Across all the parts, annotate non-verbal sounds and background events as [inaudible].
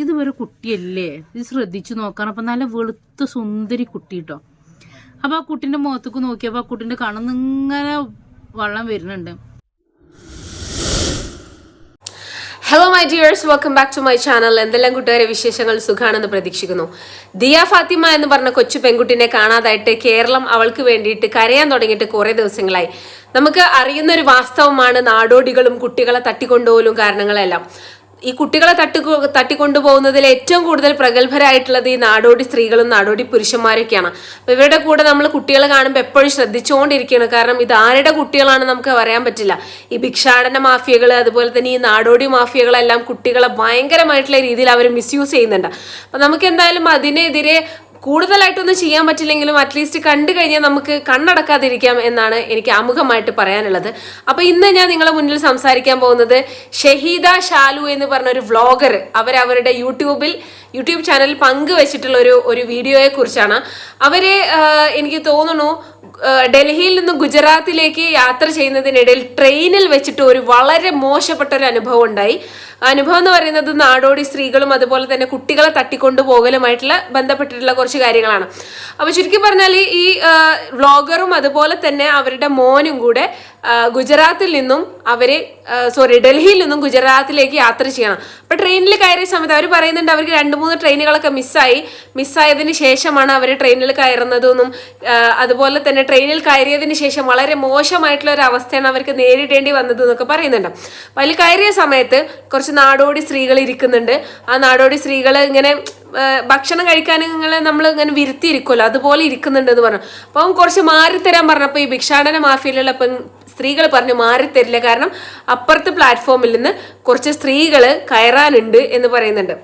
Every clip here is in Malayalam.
ഇതുവരെ കുട്ടിയല്ലേ? ഇത് ശ്രദ്ധിച്ചു നോക്കണം. അപ്പം നല്ല വെളുത്ത സുന്ദരി കുട്ടി കേട്ടോ അപ്പോൾ ആ കുട്ടീന്റെ മുഖത്തേക്ക് നോക്കിയപ്പോൾ ആ കുട്ടീന്റെ കണ്ണിന്ന് ഇങ്ങനെ വെള്ളം വരുന്നുണ്ട്. Hello my dears welcome back to my channel എന്തെല്ലാം കൂട്ടുകാരെ വിശേഷങ്ങൾ സുഖാണെന്ന് പ്രതീക്ഷിക്കുന്നു. ദിയ ഫാത്തിമ എന്ന് പറഞ്ഞ കൊച്ചു പെൺകുട്ടിനെ കാണാതായിട്ട് കേരളം അവൾക്ക് വേണ്ടിയിട്ട് കരയാൻ തുടങ്ങിയിട്ട് കുറേ ദിവസങ്ങളായി. നമുക്ക് അറിയുന്ന ഒരു വാസ്തവമാണ് നാടോടികളും കുട്ടികളെ തട്ടിക്കൊണ്ടുപോലും കാരണങ്ങളെല്ലാം. ഈ കുട്ടികളെ തട്ടി തട്ടിക്കൊണ്ടുപോകുന്നതിൽ ഏറ്റവും കൂടുതൽ പ്രഗത്ഭരായിട്ടുള്ളത് ഈ നാടോടി സ്ത്രീകളും നാടോടി പുരുഷന്മാരൊക്കെയാണ്. അപ്പൊ ഇവരുടെ കൂടെ നമ്മൾ കുട്ടികളെ കാണുമ്പോൾ എപ്പോഴും ശ്രദ്ധിച്ചുകൊണ്ടിരിക്കുകയാണ്. കാരണം ഇത് ആരുടെ കുട്ടികളാണ് നമുക്ക് പറയാൻ പറ്റില്ല. ഈ ഭിക്ഷാടന മാഫിയകൾ അതുപോലെ തന്നെ ഈ നാടോടി മാഫിയകളെല്ലാം കുട്ടികളെ ഭയങ്കരമായിട്ടുള്ള രീതിയിൽ അവർ മിസ്യൂസ് ചെയ്യുന്നുണ്ട്. അപ്പൊ നമുക്ക് എന്തായാലും അതിനെതിരെ കൂടുതലായിട്ടൊന്നും ചെയ്യാൻ പറ്റില്ലെങ്കിലും അറ്റ്ലീസ്റ്റ് കണ്ടു കഴിഞ്ഞാൽ നമുക്ക് കണ്ണടക്കാതിരിക്കാം എന്നാണ് എനിക്ക് ആമുഖമായിട്ട് പറയാനുള്ളത്. അപ്പോൾ ഇന്ന് ഞാൻ നിങ്ങളെ മുന്നിൽ സംസാരിക്കാൻ പോകുന്നത് ഷഹീദ ഷാലു എന്ന് പറഞ്ഞ ഒരു വ്ളോഗർ അവരവരുടെ യൂട്യൂബിൽ യൂട്യൂബ് ചാനലിൽ പങ്കുവച്ചിട്ടുള്ള ഒരു ഒരു വീഡിയോയെ കുറിച്ചാണ്. അവർ എനിക്ക് തോന്നുന്നു ഡൽഹിയിൽ നിന്ന് ഗുജറാത്തിലേക്ക് യാത്ര ചെയ്യുന്നതിനിടയിൽ ട്രെയിനിൽ വെച്ചിട്ട് ഒരു വളരെ മോശപ്പെട്ട ഒരു അനുഭവം ഉണ്ടായി. അനുഭവം എന്ന് പറയുന്നത് നാടോടി സ്ത്രീകളും അതുപോലെ തന്നെ കുട്ടികളെ തട്ടിക്കൊണ്ടു പോകലുമായിട്ടുള്ള ബന്ധപ്പെട്ടിട്ടുള്ള കുറച്ച് കാര്യങ്ങളാണ്. അപ്പോൾ ചുരുക്കി പറഞ്ഞാൽ ഈ വ്ളോഗറും അതുപോലെ തന്നെ അവരുടെ മോനും കൂടെ ഗുജറാത്തിൽ നിന്നും അവർ സോറി ഡൽഹിയിൽ നിന്നും ഗുജറാത്തിലേക്ക് യാത്ര ചെയ്യണം. അപ്പൊ ട്രെയിനിൽ കയറിയ സമയത്ത് അവർ പറയുന്നുണ്ട് അവർക്ക് രണ്ട് മൂന്ന് ട്രെയിനുകളൊക്കെ മിസ്സായി. മിസ്സായതിന് ശേഷമാണ് അവർ ട്രെയിനിൽ കയറുന്നതെന്നും അതുപോലെ തന്നെ ട്രെയിനിൽ കയറിയതിന് ശേഷം വളരെ മോശമായിട്ടുള്ള ഒരു അവസ്ഥയാണ് അവർക്ക് നേരിടേണ്ടി വന്നത് എന്നൊക്കെ പറയുന്നുണ്ട്. അപ്പൊ അതിൽ കയറിയ സമയത്ത് കുറച്ച് നാടോടി സ്ത്രീകൾ ഇരിക്കുന്നുണ്ട്. ആ നാടോടി സ്ത്രീകൾ ഇങ്ങനെ ഭക്ഷണം കഴിക്കാൻ ഇങ്ങനെ നമ്മൾ ഇങ്ങനെ വിരുത്തിയിരിക്കുമല്ലോ അതുപോലെ ഇരിക്കുന്നുണ്ട് എന്ന് പറഞ്ഞു. അപ്പം കുറച്ച് മാറിത്തരാൻ പറഞ്ഞപ്പോൾ ഈ ഭിക്ഷാടന മാഫിയിലുള്ള പെൺ സ്ത്രീകൾ പറഞ്ഞു മാറിത്തരില്ല. കാരണം അപ്പുറത്തെ പ്ലാറ്റ്ഫോമിൽ നിന്ന് കുറച്ച് സ്ത്രീകൾ കയറാനുണ്ട് എന്ന് പറയുന്നുണ്ട്.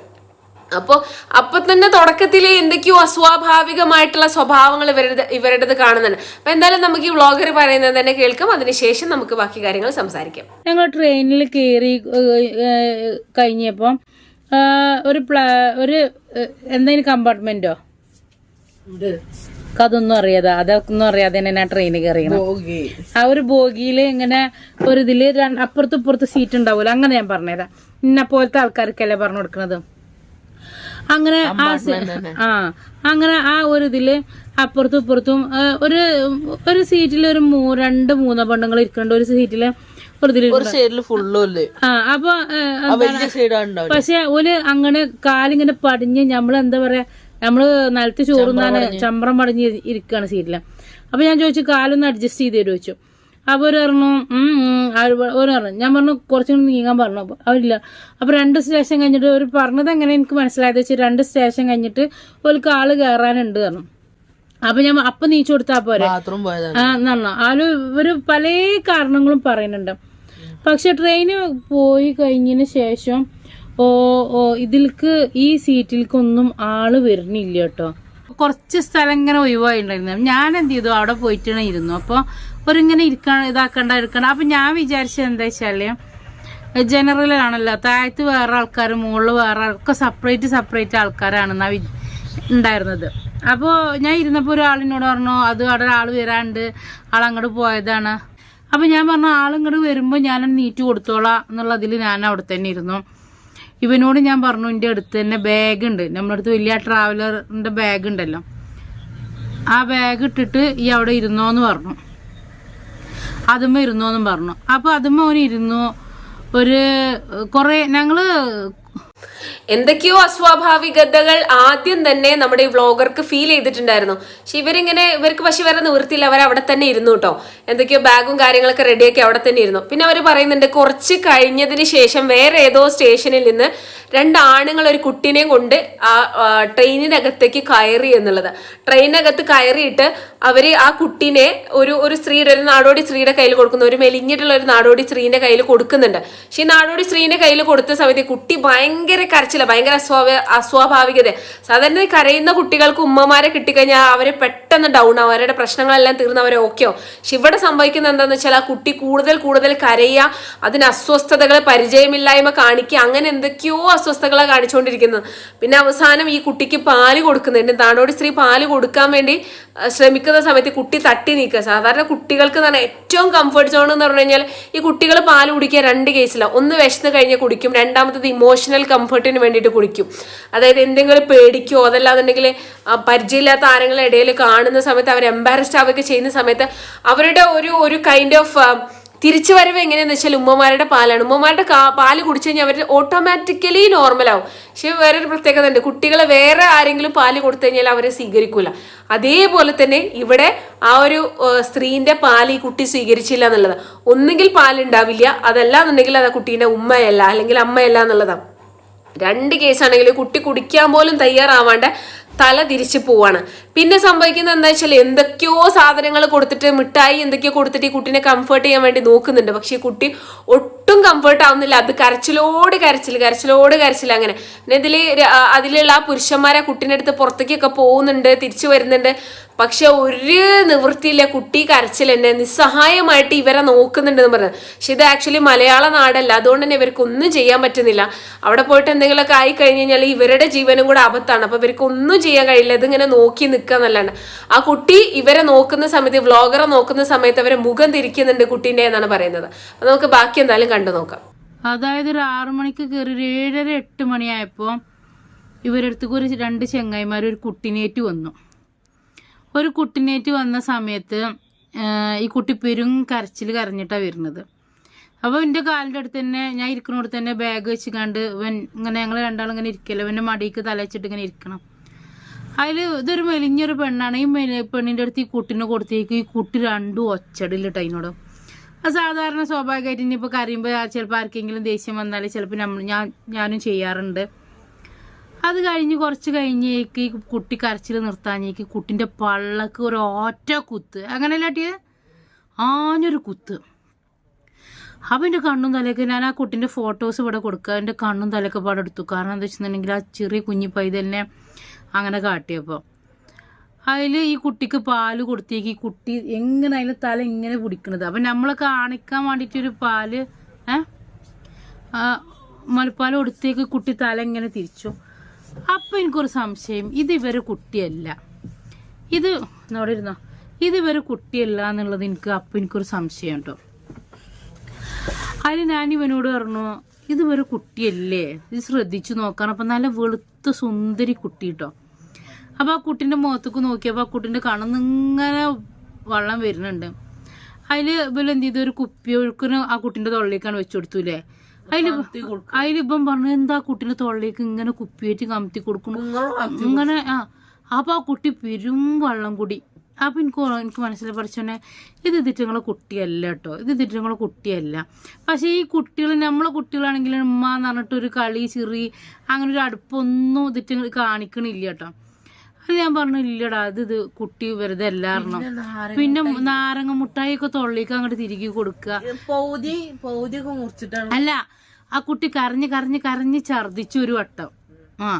അപ്പോൾ അപ്പൊ തന്നെ തുടക്കത്തിൽ എന്തൊക്കെയോ അസ്വാഭാവികമായിട്ടുള്ള സ്വഭാവങ്ങൾ ഇവരുടെ ഇവരുടേത് കാണുന്നുണ്ട്. അപ്പൊ എന്തായാലും നമുക്ക് ഈ വ്ളോഗർ പറയുന്നത് തന്നെ കേൾക്കാം. അതിനുശേഷം നമുക്ക് ബാക്കി കാര്യങ്ങൾ സംസാരിക്കാം. ഞങ്ങൾ ട്രെയിനിൽ കയറി കഴിഞ്ഞപ്പോൾ ഒരു പ്ലാ ഒരു എന്തെങ്കിലും കമ്പാർട്ട്മെന്റോ? അതൊന്നും അറിയാതെ. അതൊന്നും അറിയാതെ തന്നെ ഞാൻ ട്രെയിനിൽ കയറിയണം ആ ഒരു ബോഗിയിൽ ഇങ്ങനെ ഒരു ഇതിൽ രണ്ട് അപ്പുറത്തും ഇപ്പുറത്ത് സീറ്റ് ഉണ്ടാവൂല. അങ്ങനെ ഞാൻ പറഞ്ഞുതരാം ഇന്ന പോലത്തെ ആൾക്കാർക്കല്ലേ പറഞ്ഞു കൊടുക്കണത്? അങ്ങനെ ആ ആ അങ്ങനെ ആ ഒരു ഇതിൽ അപ്പുറത്തും ഇപ്പുറത്തും ഒരു ഒരു സീറ്റിൽ ഒരു മൂ രണ്ട് മൂന്ന് പെണ്ണുങ്ങൾ ഇരിക്കുന്നുണ്ട് ഒരു സീറ്റിൽ അപ്പൊ പക്ഷെ ഒരു അങ്ങനെ കാലിങ്ങനെ പടിഞ്ഞ് നമ്മൾ എന്താ പറയാ നമ്മൾ നിലത്ത് ചോറുന്നാണ് ചമ്പ്രം പടിഞ്ഞ് ഇരിക്കാണ് സീറ്റിൽ. അപ്പൊ ഞാൻ ചോദിച്ചു കാലൊന്ന് അഡ്ജസ്റ്റ് ചെയ്ത് തരുമോ ചോദിച്ചു. അപ്പൊ ഒരു പറഞ്ഞു ഒരു പറഞ്ഞു. ഞാൻ പറഞ്ഞു കുറച്ചും കൂടി നീങ്ങാൻ പറഞ്ഞു. അപ്പോൾ അവരില്ല. അപ്പോൾ രണ്ട് സ്റ്റേഷൻ കഴിഞ്ഞിട്ട് ഒരു പറഞ്ഞത് എങ്ങനെ എനിക്ക് മനസ്സിലായത് വെച്ചാൽ രണ്ട് സ്റ്റേഷൻ കഴിഞ്ഞിട്ട് ഓൾക്ക് ആൾ കയറാനുണ്ട് പറഞ്ഞു. അപ്പൊ ഞാൻ അപ്പൊ നീച്ചു കൊടുത്താ പോരെ. ആ എന്നാ ആൾ ഇവർ പല കാരണങ്ങളും പറയുന്നുണ്ട്. പക്ഷെ ട്രെയിന് പോയി കഴിഞ്ഞതിന് ശേഷം ഓ ഓ ഇതിൽക്ക് ഈ സീറ്റിൽക്കൊന്നും ആൾ വരുന്നില്ല കേട്ടോ. കുറച്ച് സ്ഥലം ഇങ്ങനെ ഒഴിവായിട്ടുണ്ടായിരുന്നു. ഞാൻ എന്ത് ചെയ്തു? അവിടെ പോയിട്ടാണ് ഇരുന്നു. അപ്പോൾ ഒരിങ്ങനെ ഇരിക്കാൻ ഇതാക്കണ്ട ഇരിക്കണം അപ്പം ഞാൻ വിചാരിച്ചത് എന്താ വെച്ചാൽ ജനറലാണല്ലോ താഴത്ത് വേറെ ആൾക്കാർ മുകളിൽ വേറെ ഒക്കെ സെപ്പറേറ്റ് സെപ്പറേറ്റ് വി ഉണ്ടായിരുന്നത്. അപ്പോൾ ഞാൻ ഇരുന്നപ്പോൾ ഒരാളിനോട് പറഞ്ഞു അത് അവിടെ ഒരാൾ വരാണ്ട് ആൾ അങ്ങോട്ട് പോയതാണ്. അപ്പോൾ ഞാൻ പറഞ്ഞു ആളിങ്ങോട്ട് വരുമ്പോൾ ഞാൻ നീറ്റ് കൊടുത്തോളാം എന്നുള്ളതിൽ ഞാൻ അവിടെ തന്നെ ഇരുന്നു. ഇവനോട് ഞാൻ പറഞ്ഞു എന്റെ അടുത്ത് തന്നെ ബാഗ് ഉണ്ട്. നമ്മുടെ അടുത്ത് വലിയ ട്രാവലറിന്റെ ബാഗ് ഉണ്ടല്ലോ. ആ ബാഗ് ഇട്ടിട്ട് ഈ അവിടെ ഇരുന്നോന്ന് പറഞ്ഞു. അതുമ്മ ഇരുന്നോന്നും പറഞ്ഞു. അപ്പോൾ അതുമ്മ അവൻ ഇരുന്നു. ഒരു കുറേ ഞങ്ങൾ എന്തൊക്കെയോ അസ്വാഭാവികതകൾ ആദ്യം തന്നെ നമ്മുടെ ഈ വ്ളോഗർക്ക് ഫീൽ ചെയ്തിട്ടുണ്ടായിരുന്നു. പക്ഷെ ഇവരിങ്ങനെ ഇവർക്ക് പക്ഷെ വേറെ നിവൃത്തിയില്ല. അവർ അവിടെ തന്നെ ഇരുന്നു കേട്ടോ. എന്തൊക്കെയോ ബാഗും കാര്യങ്ങളൊക്കെ റെഡിയാക്കി അവിടെ തന്നെ ഇരുന്നു. പിന്നെ അവർ പറയുന്നുണ്ട് കുറച്ച് കഴിഞ്ഞതിന് ശേഷം വേറെ ഏതോ സ്റ്റേഷനിൽ നിന്ന് രണ്ട് ആണുങ്ങൾ ഒരു കുട്ടീനെ കൊണ്ട് ആ ട്രെയിനിനകത്തേക്ക് കയറി എന്നുള്ളത്. ട്രെയിനകത്ത് കയറിയിട്ട് അവർ ആ കുട്ടീനെ ഒരു ഒരു സ്ത്രീയുടെ ഒരു നാടോടി സ്ത്രീയുടെ കയ്യിൽ കൊടുക്കുന്നു. ഒരു മെലിഞ്ഞിട്ടുള്ള ഒരു നാടോടി സ്ത്രീന്റെ കയ്യിൽ കൊടുക്കുന്നുണ്ട്. പക്ഷെ ഈ നാടോടി സ്ത്രീന്റെ കയ്യിൽ കൊടുത്ത സമയത്ത് കുട്ടി ഭയങ്കര ഭയങ്കര അസ്വാഭ അസ്വാഭാവികത. സാധാരണ കരയുന്ന കുട്ടികൾക്ക് ഉമ്മമാരെ കിട്ടിക്കഴിഞ്ഞാൽ അവരെ പെട്ടെന്ന് ഡൗൺ ആവും അവരുടെ പ്രശ്നങ്ങളെല്ലാം തീർന്ന് അവരെ ഓക്കെയോ പക്ഷെ ഇവിടെ സംഭവിക്കുന്നത് എന്താണെന്ന് വെച്ചാൽ ആ കുട്ടി കൂടുതൽ കൂടുതൽ കരയുക അതിന് അസ്വസ്ഥതകൾ പരിചയമില്ലായ്മ കാണിക്കുക അങ്ങനെ എന്തൊക്കെയോ അസ്വസ്ഥതകളെ കാണിച്ചുകൊണ്ടിരിക്കുന്നത്. പിന്നെ അവസാനം ഈ കുട്ടിക്ക് പാൽ കൊടുക്കുന്നുണ്ട്. നാടോടി സ്ത്രീ പാൽ കൊടുക്കാൻ വേണ്ടി ശ്രമിക്കുന്ന സമയത്ത് കുട്ടി തട്ടി നീക്കുക. സാധാരണ കുട്ടികൾക്ക് തന്നെ ഏറ്റവും കംഫർട്ട് സോൺ എന്ന് പറഞ്ഞു കഴിഞ്ഞാൽ ഈ കുട്ടികൾ പാൽ കുടിക്കുക രണ്ട് കേസിലാണ് ഒന്ന് വിശന്ന് കഴിഞ്ഞ് കുടിക്കും രണ്ടാമത്തത് ഇമോഷണൽ കംഫർട്ടിന് വേണ്ടിയിട്ട് കുടിക്കും അതായത് എന്തെങ്കിലും പേടിക്കോ അതല്ലാന്നുണ്ടെങ്കിൽ പരിചയമില്ലാത്ത ആരെങ്കിലും ഇടയിൽ കാണുന്ന സമയത്ത് അവർ എംബാരസ്ഡ് ആവുകയൊക്കെ ചെയ്യുന്ന സമയത്ത് അവരുടെ ഒരു ഒരു കൈൻഡ് ഓഫ് തിരിച്ചു വരവ് എങ്ങനെയാന്ന് വെച്ചാൽ ഉമ്മമാരുടെ പാലാണ്. ഉമ്മമാരുടെ പാൽ കുടിച്ചു കഴിഞ്ഞാൽ അവർ ഓട്ടോമാറ്റിക്കലി നോർമലാവും പക്ഷെ വേറൊരു പ്രത്യേകത ഉണ്ട്. കുട്ടികളെ വേറെ ആരെങ്കിലും പാൽ കൊടുത്തു കഴിഞ്ഞാൽ അവരെ സ്വീകരിക്കൂല. അതേപോലെ തന്നെ ഇവിടെ ആ ഒരു സ്ത്രീന്റെ പാൽ ഈ കുട്ടി സ്വീകരിച്ചില്ല എന്നുള്ളത്. ഒന്നുകിൽ പാലുണ്ടാവില്ല. അതല്ല എന്നുണ്ടെങ്കിൽ അത് ആ കുട്ടീന്റെ ഉമ്മയല്ല അല്ലെങ്കിൽ അമ്മയല്ല എന്നുള്ളതാണ്. രണ്ട് കേസാണെങ്കിൽ കുട്ടി കുടിക്കാൻ പോലും തയ്യാറാവാണ്ട് തല തിരിച്ചു പോവാണ്. പിന്നെ സംഭവിക്കുന്നത് എന്താ വെച്ചാൽ എന്തൊക്കെയോ സാധനങ്ങൾ കൊടുത്തിട്ട് മിഠായി എന്തൊക്കെയോ കൊടുത്തിട്ട് ഈ കുട്ടീനെ കംഫർട്ട് ചെയ്യാൻ വേണ്ടി നോക്കുന്നുണ്ട്. പക്ഷേ കുട്ടി ഒട്ടും കംഫർട്ട് ആവുന്നില്ല. അത് കരച്ചിലോട് കരച്ചിൽ കരച്ചിലോട് കരച്ചിൽ അങ്ങനെ. പിന്നെ ഇതിൽ അതിലുള്ള ആ പുരുഷന്മാരെ കുട്ടീന്റെ അടുത്ത് പുറത്തേക്കൊക്കെ പോകുന്നുണ്ട് തിരിച്ചു വരുന്നുണ്ട്. പക്ഷെ ഒരു നിവൃത്തിയില്ല. കുട്ടി കരച്ചിൽ തന്നെ നിസ്സഹായമായിട്ട് ഇവരെ നോക്കുന്നുണ്ടെന്ന് പറഞ്ഞത് പക്ഷെ ഇത് ആക്ച്വലി മലയാള നാടല്ല. അതുകൊണ്ട് തന്നെ ഇവർക്ക് ഒന്നും ചെയ്യാൻ പറ്റുന്നില്ല. അവിടെ പോയിട്ട് എന്തെങ്കിലുമൊക്കെ ആയി കഴിഞ്ഞ് കഴിഞ്ഞാൽ ഇവരുടെ ജീവനും കൂടെ ആപത്താണ് അപ്പൊ ഇവർക്ക് ഒന്നും ചെയ്യാൻ കഴിയില്ല. ഇതിങ്ങനെ നോക്കി നിൽക്കുക എന്നല്ലാണ്ട് ആ കുട്ടി ഇവരെ നോക്കുന്ന സമയത്ത് വ്ളോഗറെ നോക്കുന്ന സമയത്ത് അവരെ മുഖം തിരിക്കുന്നുണ്ട് കുട്ടീന്റെ എന്നാണ് പറയുന്നത്. അപ്പൊ നമുക്ക് ബാക്കി എന്തായാലും കണ്ടു നോക്കാം. അതായത് ഒരു ആറു മണിക്ക് കയറി ഒരു ഏഴര എട്ട് മണിയായപ്പോൾ ഇവരടുത്തേക്ക് ഒരു രണ്ട് ചെങ്ങായിമാർ ഒരു കുട്ടിനേറ്റ് വന്നു. ഒരു കുട്ടിനേറ്റ് വന്ന സമയത്ത് ഈ കുട്ടി പെരും കരച്ചിൽ കരഞ്ഞിട്ടാണ് വരുന്നത്. അപ്പോൾ എന്റെ കാലിന്റെ അടുത്ത് തന്നെ ഞാൻ ഇരിക്കുന്നിടത്ത് തന്നെ ബാഗ് വെച്ച് കണ്ട് ഇവൻ ഇങ്ങനെ ഞങ്ങൾ രണ്ടാളും ഇങ്ങനെ ഇരിക്കല്ലോ ഇവന്റെ മടിക്ക് തലച്ചിട്ട് ഇങ്ങനെ ഇരിക്കണം. അതിൽ ഇതൊരു മെലിഞ്ഞൊരു പെണ്ണാണ്. ഈ മെലി പെണ്ണിന്റെ അടുത്ത് ഈ കുട്ടീനെ കൊടുത്തേക്ക്. ഈ കുട്ടി രണ്ടും ഒച്ചടിലിട്ട് അതിനോട് അത് സാധാരണ സ്വാഭാവികമായിട്ട് ഇനിയിപ്പോൾ കരയുമ്പോൾ ചിലപ്പോൾ ആർക്കെങ്കിലും ദേഷ്യം വന്നാൽ ചിലപ്പോൾ നമ്മൾ ഞാൻ ഞാനും ചെയ്യാറുണ്ട്. അത് കഴിഞ്ഞ് കുറച്ച് കഴിഞ്ഞേക്ക് ഈ കുട്ടി കരച്ചിൽ നിർത്താനേക്ക് കുട്ടിന്റെ പള്ളക്ക് ഒരു ഒറ്റ കുത്ത്. അങ്ങനെയല്ല അട്ടിയത് ആഞ്ഞൊരു കുത്ത്. അപ്പം എന്റെ കണ്ണും തലയൊക്കെ ഞാൻ ആ കുട്ടിന്റെ ഫോട്ടോസ് ഇവിടെ കൊടുക്കുക എന്റെ കണ്ണും തലയൊക്കെ പാടെ എടുത്തു. കാരണം എന്താ വെച്ചിട്ടുണ്ടെങ്കിൽ ആ ചെറിയ കുഞ്ഞി പൈതലിനെ അങ്ങനെ കാട്ടിയപ്പോൾ അതിൽ ഈ കുട്ടിക്ക് പാൽ കൊടുത്തേക്ക്. ഈ കുട്ടി എങ്ങനെ അതിന്റെ തല ഇങ്ങനെ പിടിക്കണത്? അപ്പം നമ്മളെ കാണിക്കാൻ വേണ്ടിയിട്ടൊരു പാൽ ഏ? മുലപ്പാൽ കൊടുത്തേക്ക് കുട്ടി തല ഇങ്ങനെ തിരിച്ചു. അപ്പം എനിക്കൊരു സംശയം. ഇത് ഇവരെ കുട്ടിയല്ല. ഇത് അവിടെ ഇരുന്നോ ഇത് ഇവരെ കുട്ടിയല്ല എന്നുള്ളത് എനിക്ക് അപ്പം എനിക്കൊരു സംശയം കേട്ടോ അതിൽ ഞാൻ ഇവനോട് പറഞ്ഞു ഇത് ഇവരെ കുട്ടിയല്ലേ? ഇത് ശ്രദ്ധിച്ചു നോക്കണം. അപ്പം നല്ല വെളുത്ത സുന്ദരി കുട്ടി കേട്ടോ അപ്പോൾ ആ കുട്ടീന്റെ മുഖത്തേക്ക് നോക്കിയപ്പോൾ ആ കുട്ടീന്റെ കണ്ണിന്ന് ഇങ്ങനെ വെള്ളം വരുന്നുണ്ട്. അതിൽ ഇവലെന്ത് ചെയ്തു? ഒരു കുപ്പി ഒഴുക്കിന് ആ കുട്ടീന്റെ തൊള്ളിലേക്കാണ് വെച്ചു കൊടുത്തൂലേ അതിലിപ്പം പറഞ്ഞു എന്താ കുട്ടീനെ തൊള്ളിലേക്ക് ഇങ്ങനെ കുപ്പിയേറ്റ് കമത്തി കൊടുക്കണു? ഇങ്ങനെ ആ അപ്പൊ ആ കുട്ടി പെരും വെള്ളം കൂടി. അപ്പം എനിക്ക് എനിക്ക് പറിച്ചു പഠിച്ചോനെ ഇത് ഇതിറ്റങ്ങളെ കുട്ടിയല്ല കേട്ടോ ഇത് ഇതിറ്റങ്ങളെ കുട്ടിയല്ല. പക്ഷേ ഈ കുട്ടികൾ നമ്മളെ കുട്ടികളാണെങ്കിൽ ഉമ്മ എന്ന് പറഞ്ഞിട്ട് ഒരു കളി ചിറി അങ്ങനെ ഒരു അടുപ്പൊന്നും ഇതിട്ട് കാണിക്കണില്ല കേട്ടോ അത് ഞാൻ പറഞ്ഞു ഇല്ലടാ ഇത് ഇത് കുട്ടി വെറുതെ എല്ലാരണം പിന്നെ നാരങ്ങ മുട്ടായി. ഒക്കെ തൊള്ളിക്ക് അങ്ങോട്ട് തിരികെ കൊടുക്കുക. അല്ല ആ കുട്ടി കരഞ്ഞ് കരഞ്ഞ് കരഞ്ഞ് ഛർദിച്ചു ഒരു വട്ടം. ആ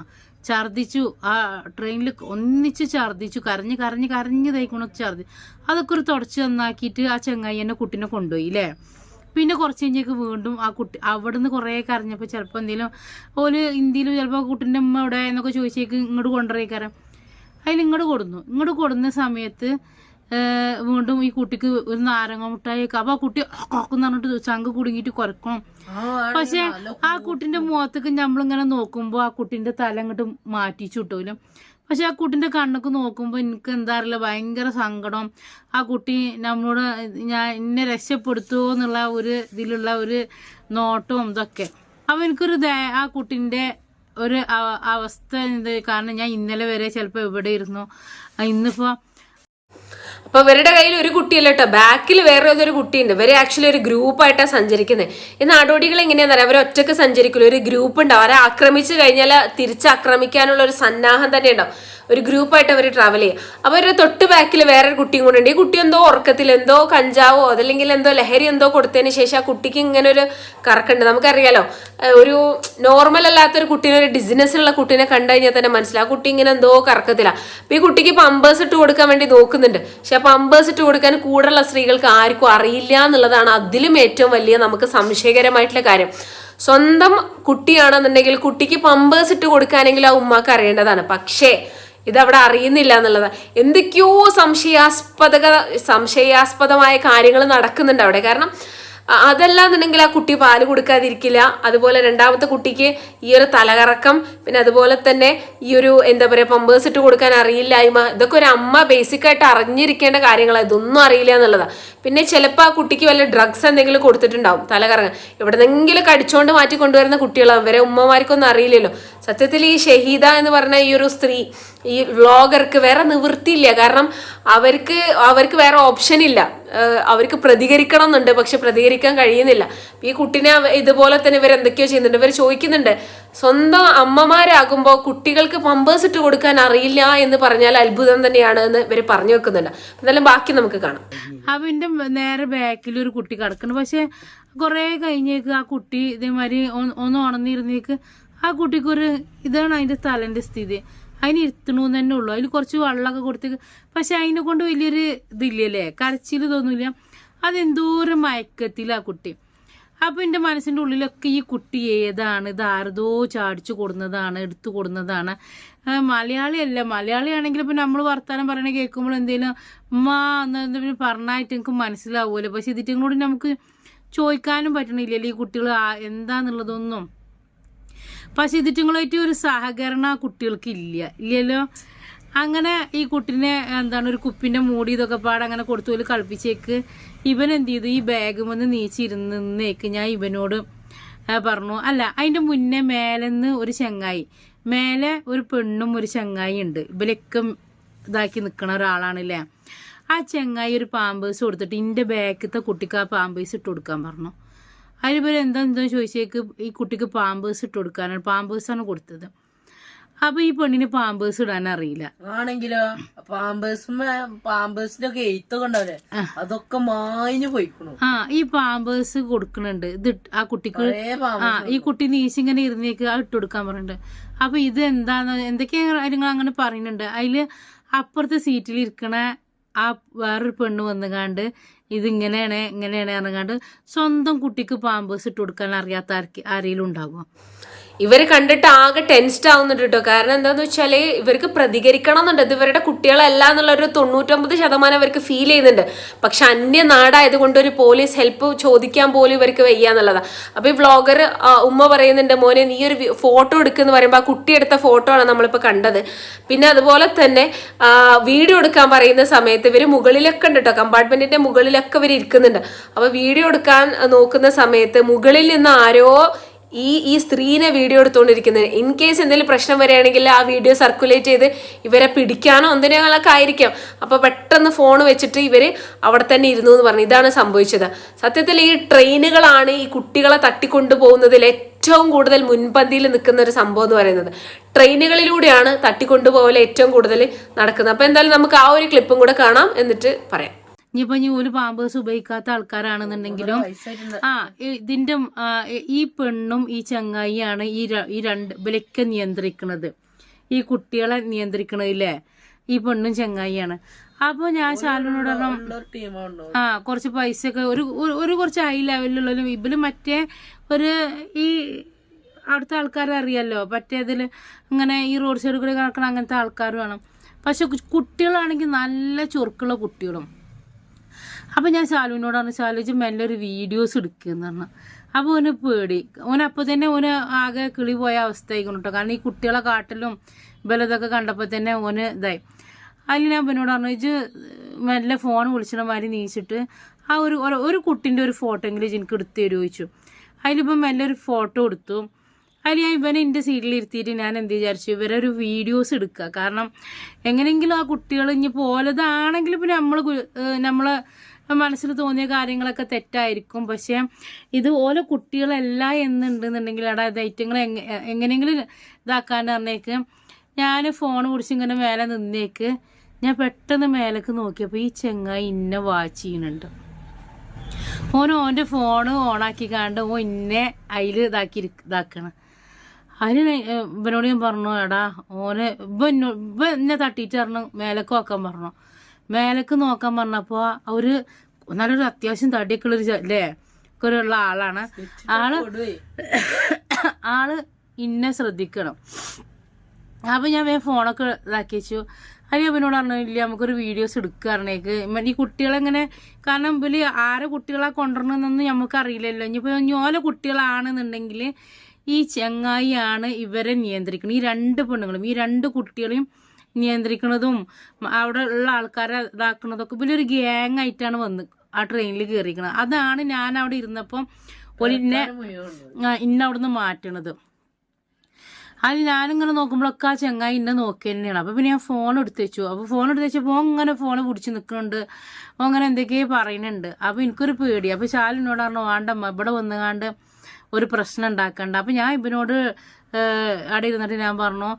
ഛർദിച്ചു ആ ട്രെയിനിൽ ഒന്നിച്ച് ഛർദിച്ചു കരഞ്ഞ് കരഞ്ഞ് കരഞ്ഞ് തയ്ക്കണ ഛർദി. അതൊക്കെ ഒരു തുടച്ച് നന്നാക്കിയിട്ട് ആ ചെങ്ങായി എന്നെ കുട്ടീനെ കൊണ്ടുപോയി അല്ലേ പിന്നെ കുറച്ച് കഴിഞ്ഞേക്ക് വീണ്ടും ആ കുട്ടി അവിടുന്ന് കുറേ കരഞ്ഞപ്പോൾ ചിലപ്പോൾ എന്തെങ്കിലും ഓൽ ഇന്ത്യയിൽ ചിലപ്പോൾ കുട്ടീന്റെ അമ്മ എവിടെ എന്നൊക്കെ ചോദിച്ചേക്ക് ഇങ്ങോട്ട് കൊണ്ടുപോയിക്കാരം അതിൽ ഇങ്ങോട്ട് കൊടുന്നു. ഇങ്ങോട്ട് കൊടുന്ന സമയത്ത് വീണ്ടും ഈ കുട്ടിക്ക് ഒരു നാരങ്ങ മുട്ടായി അപ്പൊ ആ കുട്ടി എന്ന് പറഞ്ഞിട്ട് ചങ്ക് കുടുങ്ങിയിട്ട് കുറക്കണം പക്ഷെ ആ കുട്ടിന്റെ മുഖത്തേക്ക് നമ്മളിങ്ങനെ നോക്കുമ്പോ ആ കുട്ടിന്റെ തല അങ്ങോട്ട് മാറ്റിച്ചു കിട്ടൂലും പക്ഷെ ആ കുട്ടിന്റെ കണ്ണൊക്കെ നോക്കുമ്പോ എനിക്ക് എന്താ അറിയില്ല ഭയങ്കര സങ്കടം. ആ കുട്ടി നമ്മളോട് ഞാൻ എന്നെ രക്ഷപ്പെടുത്തുമോ എന്നുള്ള ഒരു ഇതിലുള്ള ഒരു നോട്ടവും ഇതൊക്കെ. അപ്പൊ എനിക്കൊരു ആ കുട്ടിന്റെ ഒരു അവ- അവസ്ഥ എന്ത്? കാരണം ഞാൻ ഇന്നലെ വരെ ചിലപ്പോൾ എവിടെ ഇരുന്നു? ഇന്നിപ്പോ അപ്പൊ ഇവരുടെ കയ്യിൽ ഒരു കുട്ടിയല്ല കേട്ടോ ബാക്കിൽ വേറെ ഏതൊരു കുട്ടിയുണ്ട്. ഇവർ ആക്ച്വലി ഒരു ഗ്രൂപ്പായിട്ടാണ് സഞ്ചരിക്കുന്നത് ഈ നാടോടികൾ എങ്ങനെയാന്ന് അറിയാം. അവർ ഒറ്റയ്ക്ക് സഞ്ചരിക്കില്ല ഒരു ഗ്രൂപ്പ് ഉണ്ടാവും. അവരെ ആക്രമിച്ചു കഴിഞ്ഞാൽ തിരിച്ചാക്രമിക്കാനുള്ള ഒരു സന്നാഹം തന്നെ ഉണ്ടാവും ഒരു ഗ്രൂപ്പായിട്ട് അവർ ട്രാവൽ ചെയ്യും. അപ്പോൾ അവരുടെ തൊട്ട് ബാക്കിൽ വേറൊരു കുട്ടിയും കൂടെ ഉണ്ട്. ഈ കുട്ടി എന്തോ ഉറക്കത്തിൽ എന്തോ കഞ്ചാവോ അതല്ലെങ്കിൽ എന്തോ ലഹരി എന്തോ കൊടുത്തതിന് ശേഷം ആ കുട്ടിക്ക് ഇങ്ങനെ ഒരു കറക്കുണ്ട് നമുക്കറിയാലോ ഒരു നോർമൽ അല്ലാത്തൊരു കുട്ടീനെ ഒരു ബിസിനസ്സിലുള്ള കുട്ടീനെ കണ്ടു കഴിഞ്ഞാൽ തന്നെ മനസ്സിലാവും. ആ കുട്ടി ഇങ്ങനെ എന്തോ കറക്കത്തില്ല അപ്പോൾ ഈ കുട്ടിക്ക് പമ്പേഴ്സ് ഇട്ട് കൊടുക്കാൻ വേണ്ടി നോക്കുന്നുണ്ട്. പക്ഷെ പമ്പേഴ്സ് ഇട്ട് കൊടുക്കാൻ കൂടെയുള്ള സ്ത്രീകൾക്ക് ആർക്കും അറിയില്ല എന്നുള്ളതാണ് അതിലും ഏറ്റവും വലിയ നമുക്ക് സംശയകരമായിട്ടുള്ള കാര്യം. സ്വന്തം കുട്ടിയാണെന്നുണ്ടെങ്കിൽ കുട്ടിക്ക് പമ്പേഴ്സ് ഇട്ട് കൊടുക്കാനെങ്കിൽ ആ ഉമ്മാക്ക് അറിയേണ്ടതാണ്. പക്ഷേ ഇതവിടെ അറിയുന്നില്ല എന്നുള്ളത്. എന്തൊക്കെയോ സംശയാസ്പദ സംശയാസ്പദമായ കാര്യങ്ങൾ നടക്കുന്നുണ്ട് അവിടെ. കാരണം അതല്ലാന്നുണ്ടെങ്കിൽ ആ കുട്ടി പാൽ കൊടുക്കാതിരിക്കില്ല. അതുപോലെ രണ്ടാമത്തെ കുട്ടിക്ക് ഈ ഒരു തലകറക്കം പിന്നെ അതുപോലെ തന്നെ ഈ ഒരു എന്താ പറയുക പമ്പേഴ്സ് ഇട്ട് കൊടുക്കാൻ അറിയില്ലായ്മ ഇതൊക്കെ ഒരു അമ്മ ബേസിക്കായിട്ട് അറിഞ്ഞിരിക്കേണ്ട കാര്യങ്ങളാണ് ഇതൊന്നും അറിയില്ല എന്നുള്ളതാണ് പിന്നെ ചിലപ്പോൾ ആ കുട്ടിക്ക് വല്ല ഡ്രഗ്സ് എന്തെങ്കിലും കൊടുത്തിട്ടുണ്ടാവും തലകറങ്ങാൻ എവിടെന്നെങ്കിലും കടിച്ചോണ്ട് മാറ്റി കൊണ്ടുവരുന്ന കുട്ടികളാണ് ഇവരെ ഉമ്മമാർക്കൊന്നും അറിയില്ലല്ലോ. സത്യത്തിൽ ഈ ഷഹീദ എന്ന് പറഞ്ഞ ഈ ഒരു സ്ത്രീ ഈ വ്ളോഗർക്ക് വേറെ നിവൃത്തിയില്ല. കാരണം അവർക്ക് അവർക്ക് വേറെ ഓപ്ഷൻ ഇല്ല. അവർക്ക് പ്രതികരിക്കണം എന്നുണ്ട് പക്ഷെ പ്രതികരിക്കാൻ കഴിയുന്നില്ല. ഈ കുട്ടിനെ ഇതുപോലെ തന്നെ ഇവർ എന്തൊക്കെയോ ചെയ്യുന്നുണ്ട്. ഇവർ ചോദിക്കുന്നുണ്ട് സ്വന്തം അമ്മമാരാകുമ്പോൾ കുട്ടികൾക്ക് പമ്പേഴ്സ് ഇട്ട് കൊടുക്കാൻ അറിയില്ല എന്ന് പറഞ്ഞാൽ അത്ഭുതം തന്നെയാണ് എന്ന് ഇവർ പറഞ്ഞു വെക്കുന്നുണ്ട്. എന്നാലും ബാക്കി നമുക്ക് കാണാം. അവന്റെ നേരെ ബാക്കിൽ ഒരു കുട്ടി കിടക്കുന്നു പക്ഷെ കുറെ കഴിഞ്ഞേക്ക് ആ കുട്ടി ഇതേമാതിരി ഒന്ന് ഉണർന്നിരുന്നേക്ക് ആ കുട്ടിക്കൊരു ഇതാണ് അതിന്റെ തലന്റെ സ്ഥിതി. അതിന് ഇരുത്തണമെന്ന് തന്നെ ഉള്ളു. അതിൽ കുറച്ച് വെള്ളമൊക്കെ കൊടുത്ത് പക്ഷെ അതിനെ കൊണ്ട് വലിയൊരു ഇതില്ലല്ലേ? കരച്ചിൽ തോന്നില്ല അതെന്തോരം മയക്കത്തിലാ കുട്ടി. അപ്പൊ എന്റെ മനസ്സിന്റെ ഉള്ളിലൊക്കെ ഈ കുട്ടി ഏതാണ്? ഇത് ആരതോ ചാടിച്ചു കൊടുന്നതാണ് എടുത്തു കൊടുന്നതാണ്. മലയാളിയല്ല. മലയാളിയാണെങ്കിൽ ഇപ്പൊ നമ്മൾ വർത്തമാനം പറയണ കേൾക്കുമ്പോൾ എന്തെങ്കിലും ഉമ്മ എന്ന് പറഞ്ഞായിട്ട് എനിക്ക് മനസ്സിലാവുമല്ലോ പക്ഷെ ഇതിട്ടും കൂടി നമുക്ക് ചോദിക്കാനും പറ്റണില്ലല്ലോ ഈ കുട്ടികൾ എന്താന്നുള്ളതൊന്നും. പക്ഷെ ഇതിറ്റുങ്ങളായിട്ട് ഒരു സഹകരണം കുട്ടികൾക്ക് ഇല്ല ഇല്ലല്ലോ? അങ്ങനെ ഈ കുട്ടീനെ എന്താണ് ഒരു കുപ്പിന്റെ മൂടി ഇതൊക്കെ പാടെ അങ്ങനെ കൊടുത്തു പോലും കളിപ്പിച്ചേക്ക്. ഇവൻ എന്ത് ചെയ്തു? ഈ ബാഗ് വന്ന് നീച്ചിരുന്നേക്ക് ഞാൻ ഇവനോട് പറഞ്ഞു. അല്ല അതിന്റെ മുന്നേ മേലെന്ന് ഒരു ചങ്ങായി മേലെ ഒരു പെണ്ണും ഒരു ചങ്ങായി ഉണ്ട്. ഇവലൊക്കെ ഇതാക്കി നിൽക്കണ ഒരാളാണല്ലേ? ആ ചങ്ങായി ഒരു പാമ്പേഴ്സ് കൊടുത്തിട്ട് ഇന്റെ ബാക്കിലത്തെ കുട്ടിക്ക് ആ പാമ്പേഴ്സ് ഇട്ട് കൊടുക്കാൻ പറഞ്ഞു. അതിലിവർ എന്താ എന്താ ചോദിച്ചേക്ക്? ഈ കുട്ടിക്ക് പാമ്പേഴ്സ് ഇട്ട് കൊടുക്കാനാണ്. പാമ്പേഴ്സാണ് കൊടുത്തത്. അപ്പൊ ഈ പെണ്ണിന് പാമ്പേഴ്സ് ഇടാൻ അറിയില്ല. ആണെങ്കിലോ? പാമ്പേഴ്സും പാമ്പേഴ്സിന്റെ ഒക്കെ എഴുത്തൊക്കെ ഉണ്ടാവില്ലേ? അതൊക്കെ മായിഞ്ഞു പോയിക്കണു. ആ ഈ പാമ്പേഴ്സ് കൊടുക്കണുണ്ട്. ഇത് ആ കുട്ടിക്ക് ആ ഈ കുട്ടി നീശിങ്ങനെ ഇരുന്നേക്ക് ആ ഇട്ട് കൊടുക്കാൻ പറഞ്ഞിട്ടുണ്ട്. അപ്പൊ ഇത് എന്താന്ന് എന്തൊക്കെയാ കാര്യങ്ങൾ അങ്ങനെ പറയുന്നുണ്ട്? അതിൽ അപ്പുറത്തെ സീറ്റിൽ ഇരിക്കണ ആ വേറൊരു പെണ്ണ് വന്നുകാണ്ട് ഇതിങ്ങനെയാണ് ഇങ്ങനെയാണ് പറഞ്ഞുകാണ്ട് സ്വന്തം കുട്ടിക്ക് പാമ്പേഴ്സ് ഇട്ട് കൊടുക്കാൻ അറിയാത്ത ആർക്ക് ആരെങ്കിലും ഉണ്ടാകുമോ ഇവർ കണ്ടിട്ട് ആകെ ടെൻസ്ഡ് ആവുന്നുണ്ട് കേട്ടോ. കാരണം എന്താന്ന് വെച്ചാൽ ഇവർക്ക് പ്രതികരിക്കണം എന്നുണ്ട് ഇവരുടെ കുട്ടികളല്ല എന്നുള്ള ഒരു തൊണ്ണൂറ്റൊമ്പത് ശതമാനം ഇവർക്ക് ഫീൽ ചെയ്യുന്നുണ്ട്. പക്ഷെ അന്യ നാടായത് കൊണ്ട് ഒരു പോലീസ് ഹെൽപ്പ് ചോദിക്കാൻ പോലും ഇവർക്ക് വയ്യ എന്നുള്ളതാണ് അപ്പൊ ഈ വ്ളോഗർ ഉമ്മ പറയുന്നുണ്ട് മോനെ നീ ഒരു ഫോട്ടോ എടുക്കുന്ന പറയുമ്പോൾ ആ കുട്ടി എടുത്ത ഫോട്ടോ ആണ് നമ്മളിപ്പോൾ കണ്ടത്. പിന്നെ അതുപോലെ തന്നെ വീഡിയോ എടുക്കാൻ പറയുന്ന സമയത്ത് ഇവർ മുകളിലൊക്കെ ഉണ്ട് കേട്ടോ. കമ്പാർട്ട്മെന്റിന്റെ മുകളിലൊക്കെ ഇവർ ഇരിക്കുന്നുണ്ട്. അപ്പോൾ വീഡിയോ എടുക്കാൻ നോക്കുന്ന സമയത്ത് മുകളിൽ നിന്ന് ആരോ ഈ ഈ സ്ത്രീനെ വീഡിയോ എടുത്തുകൊണ്ടിരിക്കുന്നത്. ഇൻ കേസ് എന്തെങ്കിലും പ്രശ്നം വരികയാണെങ്കിൽ ആ വീഡിയോ സർക്കുലേറ്റ് ചെയ്ത് ഇവരെ പിടിക്കാനോ എന്തിനൊക്കെ ആയിരിക്കാം. അപ്പോൾ പെട്ടെന്ന് ഫോൺ വെച്ചിട്ട് ഇവർ അവിടെ തന്നെ ഇരുന്നു എന്ന് പറഞ്ഞു. ഇതാണ് സംഭവിച്ചത്. സത്യത്തിൽ ഈ ട്രെയിനുകളാണ് ഈ കുട്ടികളെ തട്ടിക്കൊണ്ടു പോകുന്നതിൽ ഏറ്റവും കൂടുതൽ മുൻപന്തിയിൽ നിൽക്കുന്ന ഒരു സംഭവം എന്ന് പറയുന്നത്. ട്രെയിനുകളിലൂടെയാണ് തട്ടിക്കൊണ്ടുപോകൽ ഏറ്റവും കൂടുതൽ നടക്കുന്നത്. അപ്പോൾ എന്തായാലും നമുക്ക് ആ ഒരു ക്ലിപ്പും കൂടെ കാണാം. എന്നിട്ട് പറയാം. ഇനിയിപ്പോ ഇനി ഒരു പാമ്പേഴ്സ് ഉപയോഗിക്കാത്ത ആൾക്കാരാണെന്നുണ്ടെങ്കിലും ആ ഇതിന്റെ ഈ പെണ്ണും ഈ ചങ്ങായിയാണ് ഈ ഈ രണ്ട് ഇവരൊക്കെ നിയന്ത്രിക്കുന്നത് ഈ കുട്ടികളെ നിയന്ത്രിക്കണതില്ലേ? ഈ പെണ്ണും ചങ്ങായിയാണ്. അപ്പൊ ഞാൻ ശാലിനോട് പറഞ്ഞു ആ കുറച്ച് പൈസ ഒക്കെ ഒരു ഒരു- കുറച്ച് ഹൈ ലെവലിലുള്ളതും ഇവർ മറ്റേ ഒരു ഈ അവിടുത്തെ ആൾക്കാരെ അറിയാലോ? മറ്റേ ഇതിൽ ഇങ്ങനെ ഈ റോഡ് സൈഡിൽ കൂടെ നടക്കണ അങ്ങനത്തെ ആൾക്കാർ വേണം പക്ഷെ കുട്ടികളാണെങ്കിൽ നല്ല ചുറുക്കുള്ള കുട്ടികളും. അപ്പം ഞാൻ ശാലുവിനോട് പറഞ്ഞു ശാലുജി മെല്ലെ ഒരു വീഡിയോസ് എടുക്കുകയെന്ന് പറഞ്ഞു. അപ്പോൾ ഓന് പേടി. ഓൻ അപ്പോൾ തന്നെ ഓന് ആകെ കിളി പോയ അവസ്ഥയായിക്കണം കേട്ടോ കാരണം ഈ കുട്ടികളെ കാട്ടിലും ബലതൊക്കെ കണ്ടപ്പോൾ തന്നെ ഓന് ഇതായി. അതിൽ ഞാൻ പിന്നോട് പറഞ്ഞു ഇജ് മെല്ലെ ഫോൺ വിളിച്ചിട മാതിരി നീച്ചിട്ട് ആ ഒരു ഒരു- കുട്ടിന്റെ ഒരു ഫോട്ടോ എങ്കിലും എനിക്ക് എടുത്ത് തരുമോ ചോദിച്ചു. അതിലിപ്പം മെല്ലെ ഒരു ഫോട്ടോ എടുത്തു. അതിൽ ഞാൻ ഇവനെ എന്റെ സീറ്റിൽ ഇരുത്തിയിട്ട് ഞാൻ എന്ത് വിചാരിച്ചു ഇവരെ ഒരു വീഡിയോസ് എടുക്കുക കാരണം എങ്ങനെയെങ്കിലും ആ കുട്ടികൾ ഇനി പോലതാണെങ്കിൽ ഇപ്പം നമ്മൾ നമ്മൾ മനസ്സിൽ തോന്നിയ കാര്യങ്ങളൊക്കെ തെറ്റായിരിക്കും. പക്ഷേ ഇത് ഓരോ കുട്ടികളല്ല എന്നുണ്ടെന്നുണ്ടെങ്കിൽ എടാ ഇത് ഐറ്റങ്ങൾ എങ്ങനെയെങ്കിലും ഇതാക്കാൻ പറഞ്ഞേക്ക് ഞാൻ ഫോൺ പിടിച്ച് ഇങ്ങനെ മേലെ നിന്നേക്ക് ഞാൻ പെട്ടെന്ന് മേലേക്ക് നോക്കിയപ്പോൾ ഈ ചെങ്ങായി ഇന്നെ വാച്ച് ചെയ്യുന്നുണ്ട് ഓൻ ഓന്റെ ഫോൺ ഓണാക്കി കാണ്ട് ഓൻ ഇന്നെ അതിൽ ഇതാക്കി ഇതാക്കണം. അതിന് ഇവനോട് ഞാൻ പറഞ്ഞു എടാ ഓന് ഇവ ഇവ എന്നെ തട്ടിയിട്ട് പറഞ്ഞു മേലേക്ക് നോക്കാൻ പറഞ്ഞു. മേലേക്ക് നോക്കാൻ പറഞ്ഞപ്പോൾ അവർ നല്ലൊരു അത്യാവശ്യം തടിയൊക്കെ ഉള്ളൊരു അല്ലേ ഒക്കെ ഉള്ള ആളാണ് ആൾ [coughs] ആൾ ഇന്നെ ശ്രദ്ധിക്കണം. അപ്പൊ ഞാൻ വേഗം ഫോണൊക്കെ ഇതാക്കി വെച്ചു. അരി അവനോട് പറഞ്ഞു ഇല്ല നമുക്കൊരു വീഡിയോസ് എടുക്കാറിനേക്ക് ഈ കുട്ടികളെങ്ങനെ കാരണം ഇവർ ആരെ കുട്ടികളെ കൊണ്ടുവരണമെന്നൊന്നും നമുക്ക് അറിയില്ലല്ലോ ഇനിയിപ്പോ ഓല കുട്ടികളാണെന്നുണ്ടെങ്കിൽ ഈ ചെങ്ങായിയാണ് ഇവരെ നിയന്ത്രിക്കുന്നത് ഈ രണ്ട് പെണ്ണുങ്ങളും ഈ രണ്ട് കുട്ടികളെയും നിയന്ത്രിക്കുന്നതും അവിടെ ഉള്ള ആൾക്കാരെ ഇതാക്കുന്നതൊക്കെ ഒരു ഗ്യാങ് ആയിട്ടാണ് വന്ന് ആ ട്രെയിനിൽ കയറിയിരിക്കുന്നത് അതാണ് ഞാൻ അവിടെ ഇരുന്നപ്പം ആ, ഇന്ന അവിടുന്ന് മാറ്റണത്. അത് ഞാനിങ്ങനെ നോക്കുമ്പോഴൊക്കെ ആ ചെങ്ങായി ഇന്നെ നോക്കി തന്നെയാണ്. അപ്പൊ പിന്നെ ഞാൻ ഫോൺ എടുത്ത് വെച്ചു. അപ്പൊ ഫോൺ എടുത്ത് വെച്ചപ്പോൾ ഇങ്ങനെ ഫോൺ പിടിച്ച് നിൽക്കുന്നുണ്ട് അങ്ങനെ എന്തൊക്കെയോ പറയുന്നുണ്ട്. അപ്പൊ എനിക്കൊരു പേടി. അപ്പൊ ശാലിനോട് പറഞ്ഞു വേണ്ടമ്മ ഇവിടെ വന്നുകാണ്ട് ഒരു പ്രശ്നം ഉണ്ടാക്കണ്ട. അപ്പൊ ഞാൻ ഇവനോട് ഏഹ്, അവിടെ ഇരുന്നിട്ട് ഞാൻ പറഞ്ഞു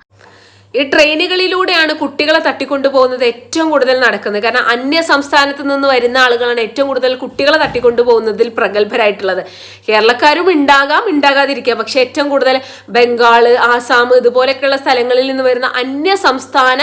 ഈ ട്രെയിനുകളിലൂടെയാണ് കുട്ടികളെ തട്ടിക്കൊണ്ടുപോകുന്നത് ഏറ്റവും കൂടുതൽ നടക്കുന്നത്. കാരണം അന്യ സംസ്ഥാനത്ത് നിന്ന് വരുന്ന ആളുകളാണ് ഏറ്റവും കൂടുതൽ കുട്ടികളെ തട്ടിക്കൊണ്ടുപോകുന്നതിൽ പ്രഗത്ഭരായിട്ടുള്ളത്. കേരളക്കാരും ഉണ്ടാകാം ഉണ്ടാകാതിരിക്കാം. പക്ഷെ ഏറ്റവും കൂടുതൽ ബംഗാൾ ആസാം ഇതുപോലെയൊക്കെയുള്ള സ്ഥലങ്ങളിൽ നിന്ന് വരുന്ന അന്യ സംസ്ഥാന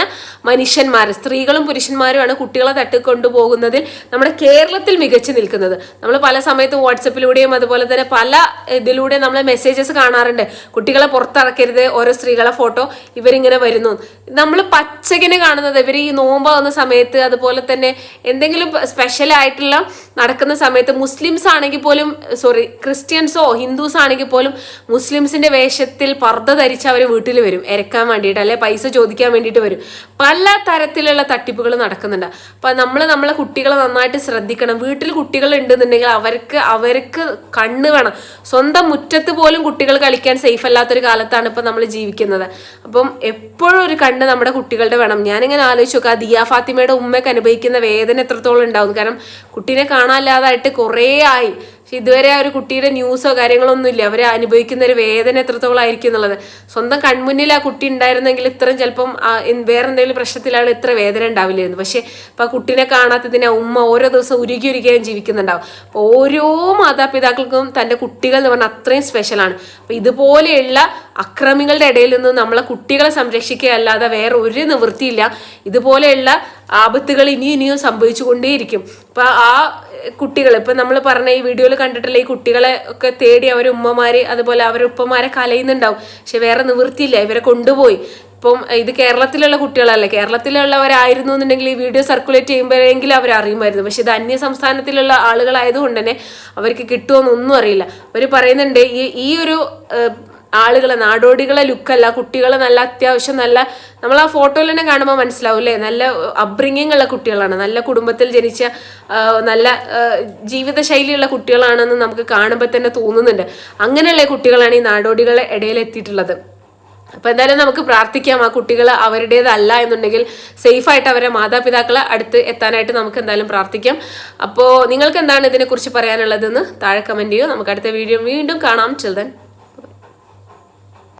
മനുഷ്യന്മാർ സ്ത്രീകളും പുരുഷന്മാരുമാണ് കുട്ടികളെ തട്ടിക്കൊണ്ടുപോകുന്നതിൽ നമ്മുടെ കേരളത്തിൽ മികച്ചു നിൽക്കുന്നത്. നമ്മൾ പല സമയത്തും വാട്സപ്പിലൂടെയും അതുപോലെ തന്നെ പല ഇതിലൂടെ നമ്മൾ മെസ്സേജസ് കാണാറുണ്ട്. കുട്ടികളെ പുറത്തിറക്കരുത് ഓരോ സ്ത്രീകളെ ഫോട്ടോ ഇവരിങ്ങനെ വരുന്നു. നമ്മൾ പച്ചകിന് കാണുന്നത്. ഇവർ ഈ നോമ്പാവുന്ന സമയത്ത് അതുപോലെ തന്നെ എന്തെങ്കിലും സ്പെഷ്യൽ ആയിട്ടുള്ള നടക്കുന്ന സമയത്ത് മുസ്ലിംസ് ആണെങ്കിൽ പോലും സോറി ക്രിസ്ത്യൻസോ ഹിന്ദുസ് ആണെങ്കിൽ പോലും മുസ്ലിംസിന്റെ വേഷത്തിൽ പർദ്ദ ധരിച്ച് അവർ വീട്ടിൽ വരും. ഇരക്കാൻ വേണ്ടിയിട്ട് അല്ലെ പൈസ ചോദിക്കാൻ വേണ്ടിയിട്ട് വരും. പല തരത്തിലുള്ള തട്ടിപ്പുകൾ നടക്കുന്നുണ്ട്. അപ്പൊ നമ്മൾ നമ്മളെ കുട്ടികളെ നന്നായിട്ട് ശ്രദ്ധിക്കണം. വീട്ടിൽ കുട്ടികൾ ഉണ്ടെന്നുണ്ടെങ്കിൽ അവർക്ക് അവർക്ക് കണ്ണ് വേണം. സ്വന്തം മുറ്റത്ത് പോലും കുട്ടികൾ കളിക്കാൻ സേഫ് അല്ലാത്തൊരു കാലത്താണ് ഇപ്പൊ നമ്മൾ ജീവിക്കുന്നത്. അപ്പം എപ്പോഴും ഒരു കണ്ണ് നമ്മുടെ കുട്ടികളുടെ വേണം. ഞാനിങ്ങനെ ആലോചിച്ച് നോക്കുക ദിയ ഫാത്തിമയുടെ ഉമ്മയ്ക്ക് അനുഭവിക്കുന്ന വേദന എത്രത്തോളം ഉണ്ടാവും. കാരണം കുട്ടീനെ കാണാനില്ലാതായിട്ട് കുറേ ആയി. പക്ഷെ ഇതുവരെ ആ ഒരു കുട്ടിയുടെ ന്യൂസോ കാര്യങ്ങളോ ഒന്നും ഇല്ല. അവർ അനുഭവിക്കുന്ന ഒരു വേദന എത്രത്തോളം ആയിരിക്കും എന്നുള്ളത്. സ്വന്തം കൺമുന്നിൽ ആ കുട്ടി ഉണ്ടായിരുന്നെങ്കിൽ ഇത്രയും ചിലപ്പം വേറെ എന്തെങ്കിലും പ്രശ്നത്തിലാണ് ഇത്ര വേദന ഉണ്ടാവില്ലായിരുന്നു. പക്ഷെ ഇപ്പൊ ആ കുട്ടീനെ കാണാത്തതിനെ ഉമ്മ ഓരോ ദിവസം ഉരുകി ഉരുകിയും ജീവിക്കുന്നുണ്ടാവും. അപ്പോൾ ഓരോ മാതാപിതാക്കൾക്കും തന്റെ കുട്ടികൾ എന്ന് പറഞ്ഞാൽ അത്രയും സ്പെഷ്യലാണ് അപ്പോൾ ഇതുപോലെയുള്ള അക്രമികളുടെ ഇടയിൽ നിന്ന് നമ്മളെ കുട്ടികളെ സംരക്ഷിക്കുക അല്ലാതെ വേറെ ഒരു നിവൃത്തിയില്ല. ഇതുപോലെയുള്ള ആപത്തുകൾ ഇനിയും ഇനിയും സംഭവിച്ചുകൊണ്ടേയിരിക്കും. അപ്പൊ ആ കുട്ടികൾ ഇപ്പൊ നമ്മൾ പറഞ്ഞ ഈ വീഡിയോയിൽ കണ്ടിട്ടില്ല ഈ കുട്ടികളെ ഒക്കെ തേടി അവരെ ഉമ്മമാര് അതുപോലെ അവരെ ഉപ്പമാരെ കലയുന്നുണ്ടാവും. പക്ഷെ വേറെ നിവൃത്തിയില്ല ഇവരെ കൊണ്ടുപോയി. ഇപ്പം ഇത് കേരളത്തിലുള്ള കുട്ടികളല്ലേ കേരളത്തിലുള്ളവരായിരുന്നു എന്നുണ്ടെങ്കിൽ ഈ വീഡിയോ സർക്കുലേറ്റ് ചെയ്യുമ്പോഴെങ്കിലും അവർ അറിയുമായിരുന്നു. പക്ഷെ ഇത് അന്യ സംസ്ഥാനത്തിലുള്ള ആളുകളായതുകൊണ്ട് തന്നെ അവർക്ക് കിട്ടുമോ എന്നൊന്നും അറിയില്ല. അവർ പറയുന്നുണ്ട് ഈ ഈ ഒരു ആളുകളെ നാടോടികളെ ലുക്കല്ല കുട്ടികളെ നല്ല അത്യാവശ്യം നല്ല നമ്മൾ ആ ഫോട്ടോയിൽ തന്നെ കാണുമ്പോൾ മനസ്സിലാവും അല്ലേ? നല്ല അബ്രിങ്ങിങ് ഉള്ള കുട്ടികളാണ്. നല്ല കുടുംബത്തിൽ ജനിച്ച നല്ല ജീവിതശൈലിയുള്ള കുട്ടികളാണെന്ന് നമുക്ക് കാണുമ്പോൾ തന്നെ തോന്നുന്നുണ്ട്. അങ്ങനെയുള്ള കുട്ടികളാണ് ഈ നാടോടികളെ ഇടയിൽ എത്തിയിട്ടുള്ളത്. അപ്പോൾ എന്തായാലും നമുക്ക് പ്രാർത്ഥിക്കാം ആ കുട്ടികൾ അവരുടേതല്ല എന്നുണ്ടെങ്കിൽ സേഫായിട്ട് അവരെ മാതാപിതാക്കളെ അടുത്ത് എത്താനായിട്ട് നമുക്ക് എന്തായാലും പ്രാർത്ഥിക്കാം. അപ്പോൾ നിങ്ങൾക്ക് എന്താണ് ഇതിനെക്കുറിച്ച് പറയാനുള്ളതെന്ന് താഴെ കമന്റ് ചെയ്യൂ. നമുക്ക് അടുത്ത വീഡിയോ വീണ്ടും കാണാം. ചിൽഡ്രൻ